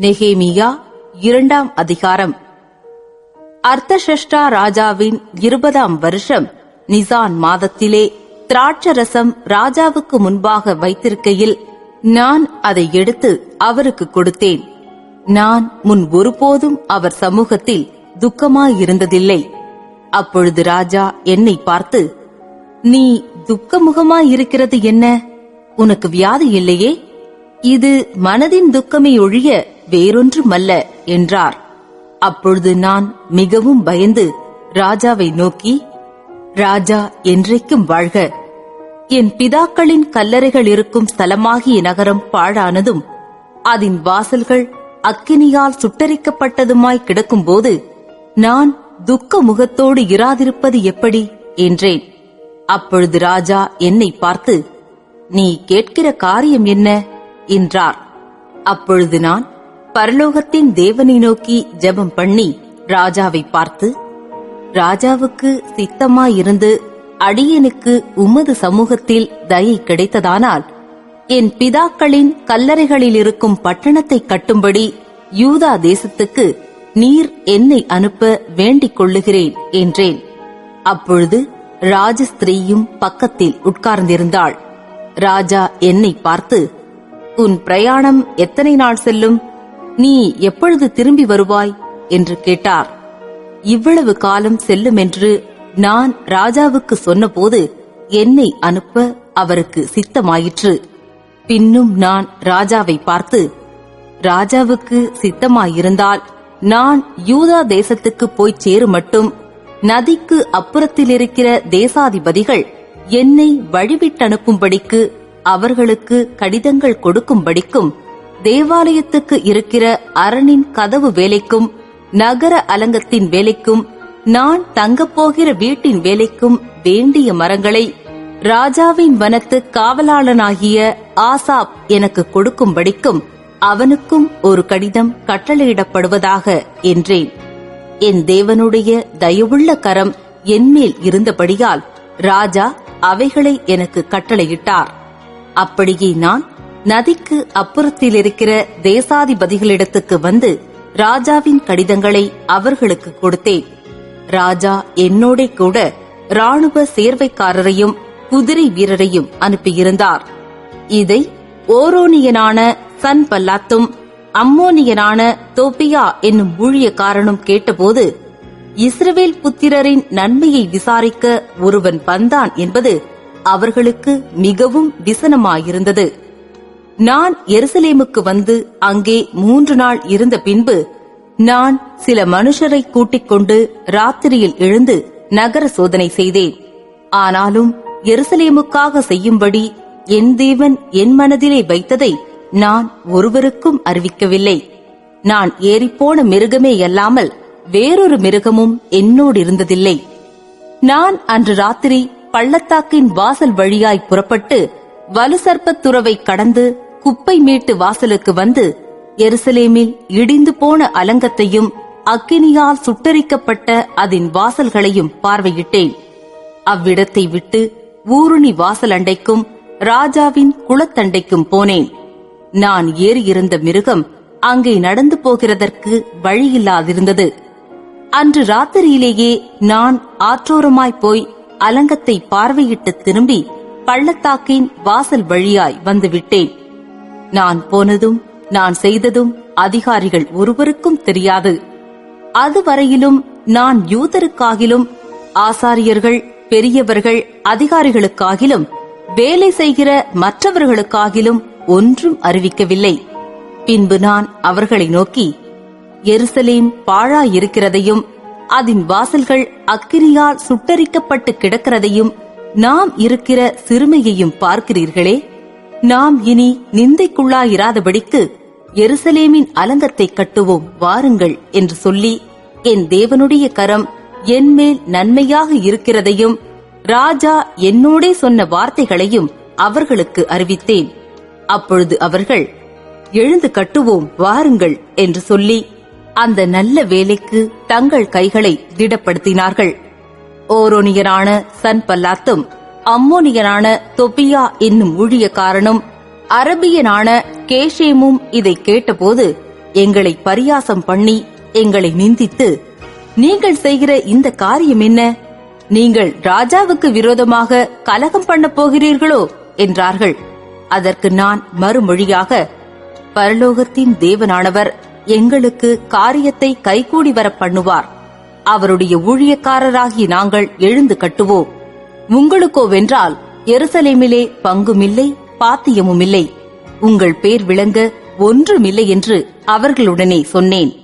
நெகேமியா இரண்டாம் அதிகாரம். அர்த்தஷஷ்டா ராஜாவின் இருபதாம் வருஷம் நிசான் மாதத்திலே திராட்சரசம் ராஜாவுக்கு முன்பாக வைத்திருக்கையில் நான் அதை எடுத்து அவருக்கு கொடுத்தேன். நான் முன் ஒருபோதும் அவர் சமூகத்தில் துக்கமாயிருந்ததில்லை. அப்பொழுது ராஜா என்னை பார்த்து நீ துக்கமுகமாயிருக்கிறது என்ன? உனக்கு வியாதி இல்லையே? இது மனதின் துக்கமே ஒழிய வேறொன்றுமல்ல என்றார். அப்பொழுது நான் மிகவும் பயந்து ராஜாவை நோக்கி ராஜா என்றைக்கும் வாழ்க. என் பிதாக்களின் கல்லறைகள் இருக்கும் ஸ்தலமாகிய நகரம் பாழானதும் அதன் வாசல்கள் அக்கினியால் சுட்டரிக்கப்பட்டதுமாய் கிடக்கும்போது நான் துக்க முகத்தோடு இராதிருப்பது எப்படி? என்றேன். அப்பொழுது ராஜா என்னை பார்த்து நீ கேட்கிற காரியம் என்ன? என்றார். அப்பொழுது நான் பரலோகத்தின் தேவனை நோக்கி ஜெபம் பண்ணி ராஜாவை பார்த்து ராஜாவுக்கு சித்தமாயிருந்து அடியனுக்கு உமது சமூகத்தில் தயை கிடைத்ததானால் என் பிதாக்களின் கல்லறைகளில் இருக்கும் பட்டணத்தை கட்டும்படி யூதா தேசத்துக்கு நீர் என்னை அனுப்ப வேண்டிக் கொள்ளுகிறேன் என்றேன். அப்பொழுது ராஜஸ்திரீயும் பக்கத்தில் உட்கார்ந்திருந்தாள். ராஜா என்னை பார்த்து உன் பிரயாணம் எத்தனை நாள் செல்லும்? நீ எப்பொழுது திரும்பி வருவாய்? என்று கேட்டார். இவ்வளவு காலம் செல்லும் என்று நான் ராஜாவுக்கு சொன்னபோது என்னை அனுப்ப அவருக்கு சித்தமாயிற்று. பின்னும் நான் ராஜாவை பார்த்து ராஜாவுக்கு சித்தமாயிருந்தால் நான் யூதா தேசத்துக்கு போய் சேரு மட்டும் நதிக்கு அப்புறத்தில் இருக்கிற தேசாதிபதிகள் என்னை வழிவிட்டனுப்பும்படிக்கு அவர்களுக்கு கடிதங்கள் கொடுக்கும்படிக்கும் தேவாலயத்துக்கு இருக்கிற அரணின் கதவு வேலைக்கும் நகர அலங்கத்தின் வேலைக்கும் நான் தங்கப் போகிற வீட்டின் வேலைக்கும் வேண்டிய மரங்களை ராஜாவின் வனத்து காவலாளனாகிய ஆசாப் எனக்கு கொடுக்கும்படிக்கும் அவனுக்கும் ஒரு கடிதம் கட்டளையிடப்படுவதாக என்றேன். என் தேவனுடைய தயவுள்ள கரம் என்மேல் இருந்தபடியால் ராஜா அவைகளை எனக்கு கட்டளையிட்டார். அப்படியே நான் நதிக்கு அப்புறத்தில் இருக்கிற தேசாதிபதிகளிடத்துக்கு வந்து ராஜாவின் கடிதங்களை அவர்களுக்கு கொடுத்தேன். ராஜா என்னோட கூட ராணுவ சேர்வைக்காரரையும் குதிரை வீரரையும் அனுப்பியிருந்தார். இதை ஓரோனியனான சன் பல்லாத்தும் அம்மோனியனான தோப்பியா என்னும் ஊழியக்காரனும் கேட்டபோது இஸ்ரவேல் புத்திரரின் நன்மையை விசாரிக்க ஒருவன் வந்தான் என்பது அவர்களுக்கு மிகவும் விசனமாயிருந்தது. நான் எருசலேமுக்கு வந்து அங்கே மூன்று நாள் இருந்த பின்பு நான் சில மனுஷரை கூட்டிக் கொண்டு ராத்திரியில் எழுந்து நகர சோதனை செய்தேன். ஆனாலும் எருசலேமுக்காக செய்யும்படி என் தேவன் என் மனதிலே வைத்ததை நான் ஒருவருக்கும் அறிவிக்கவில்லை. நான் ஏறிப்போன மிருகமே அல்லாமல் வேறொரு மிருகமும் என்னோடு இருந்ததில்லை. நான் அன்று ராத்திரி பள்ளத்தாக்கின் வாசல் வழியாய் புறப்பட்டு வலுசர்ப்பத் துறவை கடந்து குப்பை மேட்டு வாசலுக்கு வந்து எருசலேமில் இடிந்து போன அலங்கத்தையும் அக்கினியால் சுட்டரிக்கப்பட்ட அதன் வாசல்களையும் பார்வையிட்டேன். அவ்விடத்தை விட்டு ஊருணி வாசல் அண்டைக்கும் ராஜாவின் குளத்தண்டைக்கும் போனேன். நான் ஏறியிருந்த மிருகம் அங்கே நடந்து போகிறதற்கு வழியில்லாதிருந்தது. அன்று ராத்திரியிலேயே நான் ஆற்றோரமாய் போய் அலங்கத்தை பார்வையிட்டு திரும்பி பள்ளத்தாக்கின் வாசல் வழியாய் வந்துவிட்டேன். நான் போனதும் நான் செய்ததும் அதிகாரிகள் ஒருவருக்கும் தெரியாது. அதுவரையிலும் நான் யூதருக்காகிலும் ஆசாரியர்கள் பெரியவர்கள் அதிகாரிகளுக்காகிலும் வேலை செய்கிற மற்றவர்களுக்காகிலும் ஒன்றும் அறிவிக்கவில்லை. பின்பு நான் அவர்களை நோக்கி எருசலேம் பாழாயிருக்கிறதையும் அதன் வாசல்கள் அக்கிரியால் சுட்டரிக்கப்பட்டு கிடக்கிறதையும் நாம் இருக்கிற சிறுமையையும் பார்க்கிறீர்களே? நாம் இனி நிந்தைக்குள்ளாயிராதபடிக்கு எருசலேமின் அலங்கத்தை கட்டுவோம் வாருங்கள் என்று சொல்லி என் தேவனுடைய கரம் என்மேல் நன்மையாக இருக்கிறதையும் ராஜா என்னோடே சொன்ன வார்த்தைகளையும் அவர்களுக்கு அறிவித்தேன். அப்பொழுது அவர்கள் எழுந்து கட்டுவோம் வாருங்கள் என்று சொல்லி அந்த நல்ல வேலைக்கு தங்கள் கைகளை திடப்படுத்தினார்கள். ஓரோனியரான சன் பல்லாத்தும் அம்மோனியனான தொபியா என்னும் ஊழியக்காரனும் அரபியனான கேஷேமும் இதை கேட்டபோது எங்களை பரியாசம் பண்ணி எங்களை நிந்தித்து நீங்கள் செய்கிற இந்த காரியம் என்ன? நீங்கள் ராஜாவுக்கு விரோதமாக கலகம் பண்ண போகிறீர்களோ? என்றார்கள். அதற்கு நான் மறுமொழியாக பரலோகத்தின் தேவனானவர் எங்களுக்கு காரியத்தை கைகூடி வர பண்ணுவார். அவருடைய ஊழியக்காரராகி நாங்கள் எழுந்து கட்டுவோம். உங்களுக்கோ வென்றால் எருசலேமிலே பங்குமில்லை பாத்தியமுமில்லை. உங்கள் பேர் விளங்க ஒன்றுமில்லை என்று அவர்களுடனே சொன்னேன்.